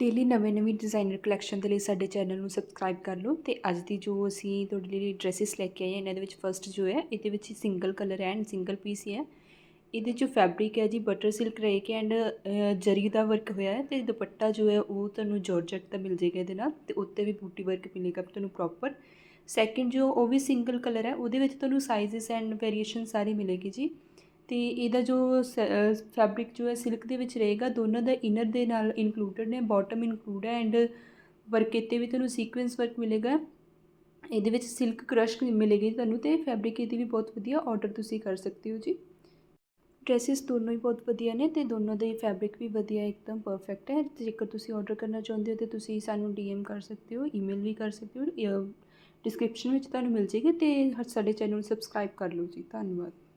Daily ਨਵੇਂ-ਨਵੀਂ designer collection ਦੇ ਲਈ ਸਾਡੇ ਚੈਨਲ ਨੂੰ ਸਬਸਕ੍ਰਾਈਬ ਕਰ ਲਓ ਤੇ ਅੱਜ ਦੀ ਜੋ ਅਸੀਂ ਤੁਹਾਡੇ ਲਈ ਡਰੈਸਿਸ ਲੈ ਕੇ ਆਏ ਹਾਂ, ਇਹਨਾਂ ਦੇ ਵਿੱਚ ਫਰਸਟ ਜੋ ਹੈ, ਇਹਦੇ ਵਿੱਚ ਸਿੰਗਲ ਕਲਰ ਹੈ ਐਂਡ ਸਿੰਗਲ ਪੀਸ ਹੀ ਹੈ। ਇਹਦੇ ਜੋ ਫੈਬਰਿਕ ਹੈ ਜੀ ਬਟਰ ਸਿਲਕ ਰੇਕ ਐਂਡ ਜਰੀ ਦਾ ਵਰਕ ਹੋਇਆ ਹੈ ਤੇ ਦੁਪੱਟਾ ਜੋ ਹੈ ਉਹ ਤੁਹਾਨੂੰ ਜਾਰਜਟ ਦਾ ਮਿਲ ਜਾਏਗਾ ਇਹਦੇ ਨਾਲ ਤੇ ਉੱਤੇ ਵੀ ਬੂਟੀ ਵਰਕ ਮਿਲੇਗਾ ਤੁਹਾਨੂੰ ਪ੍ਰੋਪਰ ਸੈਕਿੰਡ ਜੋ ਉਹ ਵੀ ਸਿੰਗਲ ਕਲਰ ਹੈ, ਉਹਦੇ ਵਿੱਚ ਤੁਹਾਨੂੰ ਸਾਈਜ਼ਸ ਐਂਡ ਵੇਰੀਏਸ਼ਨ ਸਾਰੀ ਮਿਲੇਗੀ ਜੀ। ਅਤੇ ਇਹਦਾ ਜੋ ਸ ਫੈਬਰਿਕ ਜੋ ਹੈ ਸਿਲਕ ਦੇ ਵਿੱਚ ਰਹੇਗਾ, ਦੋਨਾਂ ਦਾ ਇਨਰ ਦੇ ਨਾਲ ਇਨਕਲੂਡਡ ਨੇ ਬੋਟਮ ਇਨਕਲੂਡ ਹੈ ਐਂਡ ਵਰਕ ਇੱਥੇ ਵੀ ਤੁਹਾਨੂੰ ਸੀਕੁਐਂਸ ਵਰਕ ਮਿਲੇਗਾ। ਇਹਦੇ ਵਿੱਚ ਸਿਲਕ ਕ੍ਰਸ਼ ਮਿਲੇਗੀ ਤੁਹਾਨੂੰ ਤੇ ਫੈਬਰਿਕ ਇਹਦੀ ਵੀ ਬਹੁਤ ਵਧੀਆ ਆਰਡਰ ਤੁਸੀਂ ਕਰ ਸਕਦੇ ਹੋ ਜੀ। ਡਰੈਸਿਸ ਦੋਨੋਂ ਹੀ ਬਹੁਤ ਵਧੀਆ ਨੇ ਤੇ ਦੋਨੋਂ ਦੇ ਫੈਬਰਿਕ ਵੀ ਵਧੀਆ, ਇੱਕਦਮ ਪਰਫੈਕਟ ਹੈ। ਤੇ ਜੇਕਰ ਤੁਸੀਂ ਆਰਡਰ ਕਰਨਾ ਚਾਹੁੰਦੇ ਹੋ ਤੇ ਤੁਸੀਂ ਸਾਨੂੰ ਡੀਐਮ ਕਰ ਸਕਦੇ ਹੋ ਈਮੇਲ ਵੀ ਕਰ ਸਕਦੇ ਹੋ ਡਿਸਕ੍ਰਿਪਸ਼ਨ ਵਿੱਚ ਤੁਹਾਨੂੰ ਮਿਲ ਜੇਗੀ ਤੇ ਸਾਡੇ ਚੈਨਲ ਨੂੰ ਸਬਸਕ੍ਰਾਈਬ ਕਰ ਲਓ ਜੀ। ਧੰਨਵਾਦ।